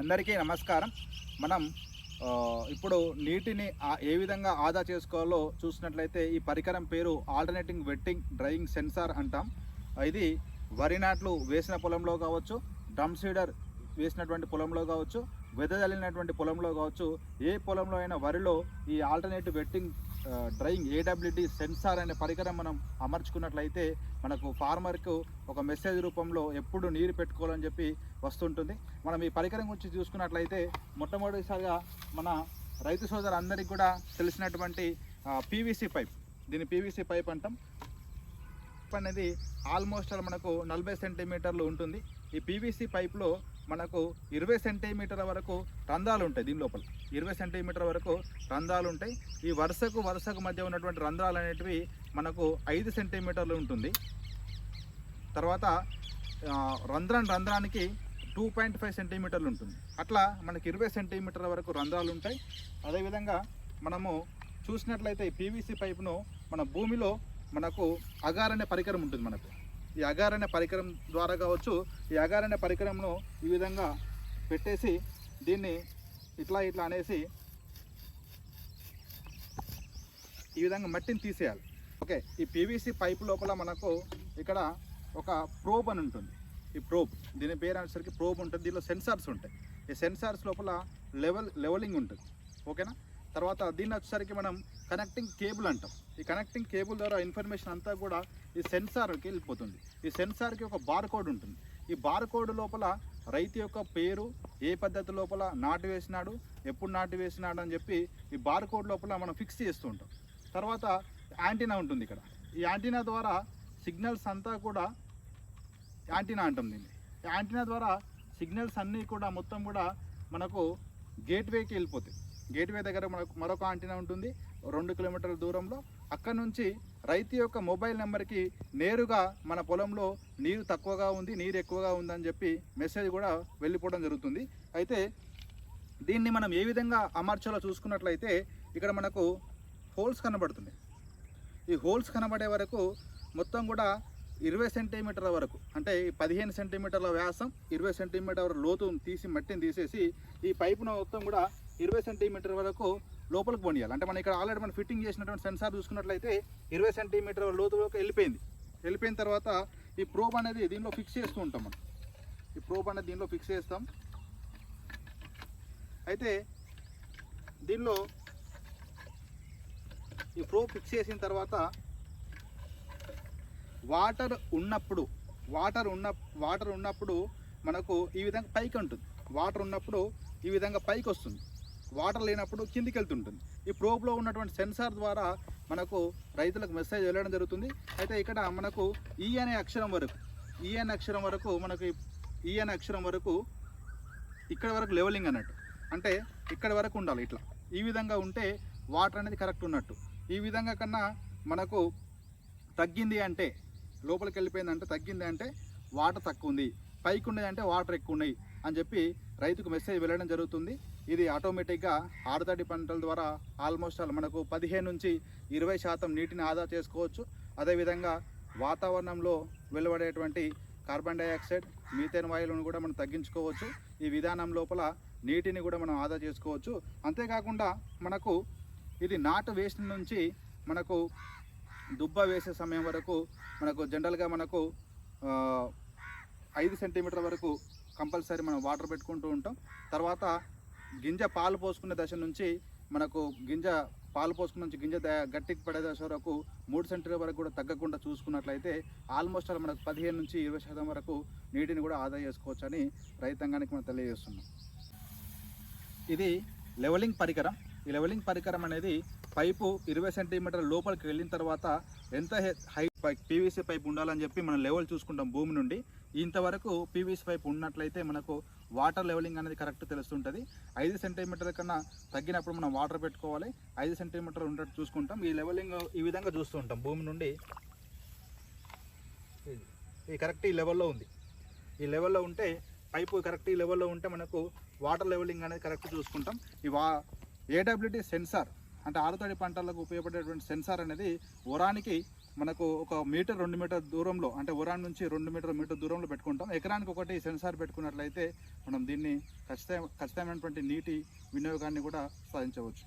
అందరికీ నమస్కారం. మనం ఇప్పుడు నీటిని ఏ విధంగా ఆదా చేసుకోవాలో చూసినట్లయితే ఈ పరికరం పేరు ఆల్టర్నేటింగ్ వెట్టింగ్ డ్రైయింగ్ సెన్సార్ అంటాం. ఇది వరి నాట్లు వేసిన పొలంలో కావచ్చు డ్రమ్ సీడర్ వేసినటువంటి పొలంలో కావచ్చు వెదజల్లినటువంటి పొలంలో కావచ్చు ఏ పొలంలో అయినా వరిలో ఈ alternative wetting drying AWD sensor అనే పరికరం మనం అమర్చుకున్నట్లయితే మనకు ఫార్మర్కు ఒక మెసేజ్ రూపంలో ఎప్పుడు నీరు పెట్టుకోవాలని చెప్పి వస్తుంటుంది. మనం ఈ పరికరం గురించి చూసుకున్నట్లయితే మొట్టమొదటిసారిగా మన రైతు సోదరులందరికీ కూడా తెలిసినటువంటి పీవీసీ పైప్ దీన్ని పీవీసీ పైప్ అంటాం. పైప్ అనేది ఆల్మోస్ట్ మనకు నలభై సెంటీమీటర్లు ఉంటుంది. ఈ పీవీసీ పైప్లో మనకు ఇరవై సెంటీమీటర్ల వరకు రంధ్రాలు ఉంటాయి దీని లోపల. ఇరవై సెంటీమీటర్ వరకు రంధ్రాలు ఉంటాయి. ఈ వరుసకు వరుసకు మధ్య ఉన్నటువంటి రంధ్రాలు అనేటివి మనకు ఐదు సెంటీమీటర్లు ఉంటుంది. తర్వాత రంధ్రం రంధ్రానికి టూ పాయింట్ ఫైవ్ సెంటీమీటర్లు ఉంటుంది. అట్లా మనకి ఇరవై సెంటీమీటర్ల వరకు రంధ్రాలు ఉంటాయి. అదేవిధంగా మనము చూసినట్లయితే ఈ పీవీసీ పైపును మన భూమిలో మనకు అగార్ అనే పరికరం ఉంటుంది మనకు. ఈ అగార్ అనే పరికరం ద్వారా కావచ్చు ఈ అగార్ అనే పరికరంను ఈ విధంగా పెట్టేసి దీన్ని ఇట్లా ఇట్లా అనేసి ఈ విధంగా మట్టిని తీసేయాలి. ఓకే ఈ పీవీసీ పైప్ లోపల మనకు ఇక్కడ ఒక ప్రోబ్ అని ఉంటుంది. ఈ ప్రోబ్ దీని పేరు అనేసరికి ప్రోబ్ ఉంటుంది. దీనిలో సెన్సార్స్ ఉంటాయి. ఈ సెన్సార్స్ లోపల లెవెల్ లెవెలింగ్ ఉంటుంది. ఓకేనా? తర్వాత దీన్ని వచ్చేసరికి మనం కనెక్టింగ్ కేబుల్ అంటాం. ఈ కనెక్టింగ్ కేబుల్ ద్వారా ఇన్ఫర్మేషన్ అంతా కూడా ఈ సెన్సార్కి వెళ్ళిపోతుంది. ఈ సెన్సార్కి ఒక బార్ కోడ్ ఉంటుంది. ఈ బార్ కోడ్ లోపల రైతు యొక్క పేరు ఏ పద్ధతి లోపల నాటు వేసినాడు ఎప్పుడు నాటు వేసినాడు అని చెప్పి ఈ బార్ కోడ్ లోపల మనం ఫిక్స్ చేస్తూ ఉంటాం. తర్వాత యాంటీనా ఉంటుంది ఇక్కడ. ఈ యాంటీనా ద్వారా సిగ్నల్స్ అంతా కూడా యాంటీనా అంటాం దీన్ని. ఈ యాంటీనా ద్వారా సిగ్నల్స్ అన్నీ కూడా మొత్తం కూడా మనకు గేట్వేకి వెళ్ళిపోతాయి. గేట్వే దగ్గర మనకు మరొక ఆంటీనా ఉంటుంది. రెండు కిలోమీటర్ల దూరంలో. అక్కడ నుంచి రైతు యొక్క మొబైల్ నెంబర్కి నేరుగా మన పొలంలో నీరు తక్కువగా ఉంది నీరు ఎక్కువగా ఉందని చెప్పి మెసేజ్ కూడా వెళ్ళిపోవడం జరుగుతుంది. అయితే దీన్ని మనం ఏ విధంగా అమర్చాలో చూసుకున్నట్లయితే ఇక్కడ మనకు హోల్స్ కనబడుతుంది. ఈ హోల్స్ కనబడే వరకు మొత్తం కూడా ఇరవై సెంటీమీటర్ల వరకు అంటే ఈ పదిహేను సెంటీమీటర్ల వ్యాసం ఇరవై సెంటీమీటర్ లోతు తీసి మట్టిని తీసేసి ఈ పైపును మొత్తం కూడా ఇరవై సెంటీమీటర్ వరకు లోపలికి పోనీయాలి. అంటే మనం ఇక్కడ ఆల్రెడీ మనం ఫిట్టింగ్ చేసినటువంటి సెన్సార్ చూసుకున్నట్లయితే ఇరవై సెంటీమీటర్ లోతులోకి వెళ్ళిపోయింది. వెళ్ళిపోయిన తర్వాత ఈ ప్రోబ్ అనేది దీనిలో ఫిక్స్ చేస్తూ ఉంటాం మనం. ఈ ప్రోబ్ అనేది దీనిలో ఫిక్స్ చేస్తాం. అయితే దీనిలో ఈ ప్రోబ్ ఫిక్స్ చేసిన తర్వాత వాటర్ ఉన్నప్పుడు వాటర్ ఉన్న వాటర్ ఉన్నప్పుడు మనకు ఈ విధంగా పైకి ఉంటుంది. వాటర్ ఉన్నప్పుడు ఈ విధంగా పైకి వస్తుంది. వాటర్ లేనప్పుడు కిందికి వెళ్తుంటుంది ఈ ప్రోబ్లో ఉన్నటువంటి సెన్సార్ ద్వారా మనకు రైతులకు మెసేజ్ వెళ్ళడం జరుగుతుంది. అయితే ఇక్కడ మనకు ఈ అనే అక్షరం వరకు ఈ అనే అక్షరం వరకు మనకు ఈ అనే అక్షరం వరకు ఇక్కడ వరకు లెవెలింగ్ అన్నట్టు. అంటే ఇక్కడ వరకు ఉండాలి ఇట్లా. ఈ విధంగా ఉంటే వాటర్ అనేది కరెక్ట్ ఉన్నట్టు. ఈ విధంగా కన్నా మనకు తగ్గింది అంటే లోపలికి వెళ్ళిపోయింది అంటే తగ్గింది అంటే వాటర్ తక్కువ ఉంది. పైకి ఉన్నది అంటే వాటర్ ఎక్కువ ఉన్నాయి అని చెప్పి రైతుకు మెసేజ్ వెళ్ళడం జరుగుతుంది. ఇది ఆటోమేటిక్గా ఆరుతడి పంటల ద్వారా ఆల్మోస్ట్ ఆల్ మనకు పదిహేను నుంచి ఇరవై శాతం నీటిని ఆదా చేసుకోవచ్చు. అదేవిధంగా వాతావరణంలో వెలువడేటువంటి కార్బన్ డైఆక్సైడ్ మీథేన్ వాయువులను కూడా మనం తగ్గించుకోవచ్చు. ఈ విధానం లోపల నీటిని కూడా మనం ఆదా చేసుకోవచ్చు. అంతేకాకుండా మనకు ఇది నాటు వేసిన నుంచి మనకు దుబ్బ వేసే సమయం వరకు మనకు జనరల్గా మనకు ఐదు సెంటీమీటర్ వరకు కంపల్సరీ మనం వాటర్ పెట్టుకుంటూ ఉంటాం. తర్వాత గింజ పాలు పోసుకునే దశ నుంచి మనకు గింజ పాలు పోసుకున్న నుంచి గింజ గట్టికి పడే దశ వరకు మూడు సెంటీమీటర్ వరకు కూడా తగ్గకుండా చూసుకున్నట్లయితే ఆల్మోస్ట్ అలా మనకు పదిహేను నుంచి ఇరవై శాతం వరకు నీటిని కూడా ఆదా చేసుకోవచ్చు అని రైతాంగానికి మనం తెలియజేస్తున్నాం. ఇది లెవెలింగ్ పరికరం. ఈ లెవెలింగ్ పరికరం అనేది పైపు ఇరవై సెంటీమీటర్ లోపలికి వెళ్ళిన తర్వాత ఎంత హై పీవీసీ పైప్ ఉండాలని చెప్పి మనం లెవెల్ చూసుకుంటాం భూమి నుండి. ఇంతవరకు పీవీసీ పైప్ ఉన్నట్లయితే మనకు వాటర్ లెవెలింగ్ అనేది కరెక్ట్ తెలుస్తుంటుంది. ఐదు సెంటీమీటర్ల కన్నా తగ్గినప్పుడు మనం వాటర్ పెట్టుకోవాలి. ఐదు సెంటీమీటర్ ఉండేట్టు చూసుకుంటాం. ఈ లెవెలింగ్ ఈ విధంగా చూస్తూ ఉంటాం భూమి నుండి. ఇది. ఈ కరెక్ట్ ఈ లెవెల్లో ఉంది. ఈ లెవెల్లో ఉంటే పైపు కరెక్ట్ ఈ లెవెల్లో ఉంటే మనకు వాటర్ లెవెలింగ్ అనేది కరెక్ట్ చూసుకుంటాం. ఈ వా ఏడబ్ల్యూటీ సెన్సార్ అంటే ఆరుతడి పంటలకు ఉపయోగపడేటువంటి సెన్సార్ అనేది వరానికి మనకు ఒక మీటర్ రెండు మీటర్ దూరంలో అంటే ఉరాన్ నుంచి రెండు మీటర్ మీటర్ దూరంలో పెట్టుకుంటాం. ఎకరానికి ఒకటి సెన్సార్ పెట్టుకున్నట్లయితే మనం దీన్ని ఖచ్చిత ఖచ్చితమైనటువంటి నీటి వినియోగాన్ని కూడా సాధించవచ్చు.